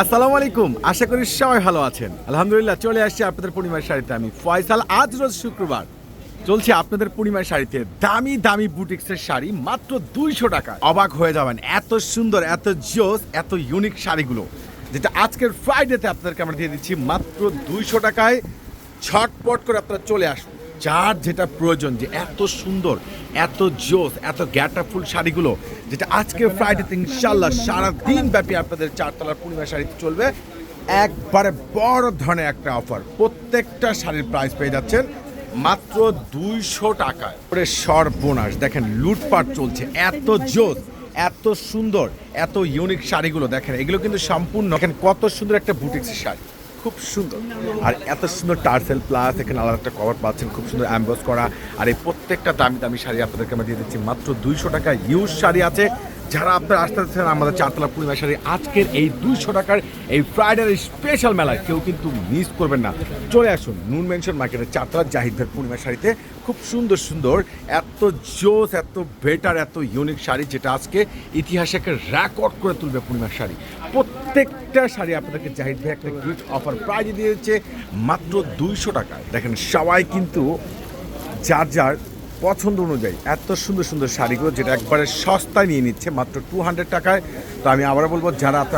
আসসালামু আলাইকুম। আশা করি সবাই ভালো আছেন। আলহামদুলিল্লাহ, চলে আসছি আপনাদের পূর্ণিমার শাড়িতে। আমি ফয়সাল, আজ রোজ শুক্রবার। চলছে আপনাদের পূর্ণিমার শাড়িতে দামি দামি বুটিক্সের শাড়ি, মাত্র দুইশো টাকা। অবাক হয়ে যাবেন, এত সুন্দর, এত জোস এত ইউনিক শাড়িগুলো। যেটা আজকের ফ্রাইডেতে আপনাদেরকে আমরা দিয়ে দিচ্ছি মাত্র দুইশো টাকায়। ছটপট করে আপনারা চলে আসুন। যার যেটা প্রয়োজন, যে এত সুন্দর, এত জোস, এত গ্যাটাফুল শাড়িগুলো, যেটা আজকে ফ্রাইডেতে ইনশাল্লাহ সারা দিন ব্যাপী আপনাদের চারতলার পূর্ণিমা শাড়িতে চলবে, একবারে বড় ধরনের একটা অফার প্রত্যেকটা শাড়ির প্রাইস পেয়ে যাচ্ছেন মাত্র দুইশো টাকায়। করে সর্বনাশ, দেখেন লুটপাট চলছে, এত জোস, এত সুন্দর, এত ইউনিক শাড়িগুলো দেখেন, এগুলো কিন্তু সম্পূর্ণ, দেখেন কত সুন্দর একটা বুটিক্সের শাড়ি। খুব সুন্দর। আর এত সুন্দর টার্সেল প্লাস, এখানে আলাদা একটা কভার পাচ্ছেন, খুব সুন্দর অ্যাম্বস করা। আর এই প্রত্যেকটা দামি দামি শাড়ি আপনাদেরকে আমরা দিয়ে দিচ্ছি। মাত্র দুইশো টাকা ইউজ শাড়ি আছে। যারা আপনারা আসতে চাচ্ছেন আমাদের চারতলা পূর্ণিমা শাড়ি আজকের এই দুইশো টাকার এই ফ্রাইডের স্পেশাল মেলায় কেউ কিন্তু মিস করবেন না। চলে আসুন নুন মেনশন মার্কেটের চারতলা জাহিদের পূর্ণিমা শাড়িতে খুব সুন্দর সুন্দর, এত জোস, এত বেটার এত ইউনিক শাড়ি যেটা আজকে ইতিহাসে রেকর্ড করে তুলবে পূর্ণিমার শাড়ি প্রত্যেকটা শাড়ি আপনাদেরকে জাহিদ ভাই একটা গিফট অফার প্রাইজ দিয়েছে, মাত্র দুইশো টাকায়। দেখেন, সবাই কিন্তু যার যার পছন্দ অনুযায়ী এত সুন্দর সুন্দর শাড়িগুলো যেটা একবারে সস্তায় নিয়ে নিচ্ছে, মাত্র টু হান্ড্রেড টাকায়। তো আমি আবার বলব, যারা আস্তে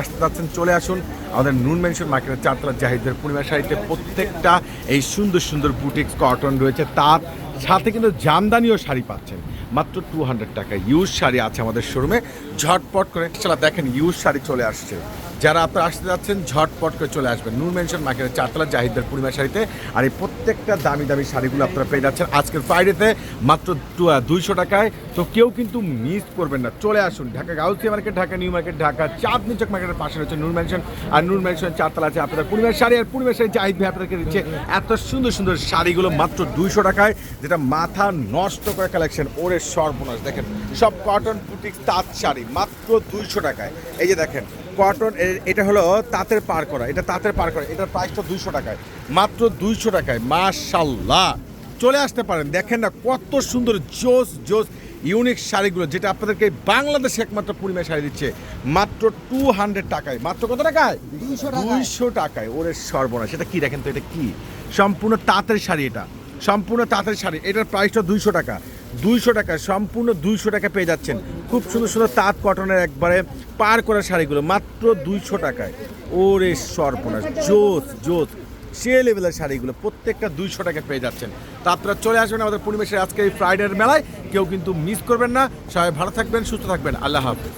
আসতে যাচ্ছেন, চলে আসুন আমাদের নুন মেনশন মার্কেটের চারতলা জাহিদের পূর্ণিমা শাড়িতে। প্রত্যেকটা এই সুন্দর সুন্দর বুটিক্স কটন রয়েছে, তার সাথে কিন্তু জামদানিও শাড়ি পাচ্ছেন। মাত্র টু হান্ড্রেড টাকা। ইউজ শাড়ি আছে আমাদের শোরুমে ঝটপট করে চলা, দেখেন ইউজ শাড়ি চলে আসছে। যারা আপনারা আসতে যাচ্ছেন, ঝটপট করে চলে আসবেন। নূর মেনশন মার্কেটের চারতলা, জাহিদের পূর্ণিমা শাড়িতে। আর এই প্রত্যেকটা দামি দামি শাড়িগুলো আপনারা পেয়ে যাচ্ছেন। আজকের ফ্রাইডেতে মাত্র দুইশো টাকায়। তো কেউ কিন্তু মিস করবেন না। চলে আসুন। Dhaka Gausia market Dhaka new market Dhaka Chandni Chowk মার্কেটের পাশে রয়েছে নূর মেনশন আর নূর মেনশন চারতলা আছে আপনাদের পূর্ণিমার শাড়ি। আর পূর্ণিমার শাড়ি জাহিদ ভাই আপনাদেরকে দিচ্ছে এত সুন্দর সুন্দর শাড়িগুলো মাত্র দুইশো টাকায়, যেটা মাথা নষ্ট করে কালেকশন ওরে সর্বনাশ। দেখেন সব কটন বুটিক তাঁত শাড়ি মাত্র দুইশো টাকায়। এই যে দেখেন কটন এটা হলো তাঁতের পার করা এটা তাঁতের পার করা এটার প্রাইসটা দুইশো টাকায়। মাত্র দুইশো টাকায় মাশাল্লাহ চলে আসতে পারেন দেখেন না কত সুন্দর জোস জোস ইউনিক শাড়িগুলো যেটা আপনাদেরকে বাংলাদেশে একমাত্র পূর্ণিমা শাড়ি দিচ্ছে। মাত্র টু হান্ড্রেড টাকায়। মাত্র কত টাকায়? দুইশো টাকায়। ওরে সর্বনাশ। এটা কি দেখেন তো এটা কি? সম্পূর্ণ তাঁতের শাড়ি এটা। সম্পূর্ণ তাঁতের শাড়ি। এটার প্রাইসটা দুইশো টাকা। দুইশো টাকা, সম্পূর্ণ দুইশো টাকা পেয়ে যাচ্ছেন। খুব সুন্দর সুন্দর তাঁত কটনের একবারে পার করা শাড়িগুলো, মাত্র দুইশো টাকায়। ওরে সর্বনাশ জোত জোত সে লেভেলের শাড়িগুলো, প্রত্যেকটা দুইশো টাকা পেয়ে যাচ্ছেন। তা আপনারা চলে আসবেন আমাদের পরিবেশের আজকে এই ফ্রাইডের মেলায়। কেউ কিন্তু মিস করবেন না। সবাই ভালো থাকবেন, সুস্থ থাকবেন। আল্লাহ হাফিজ।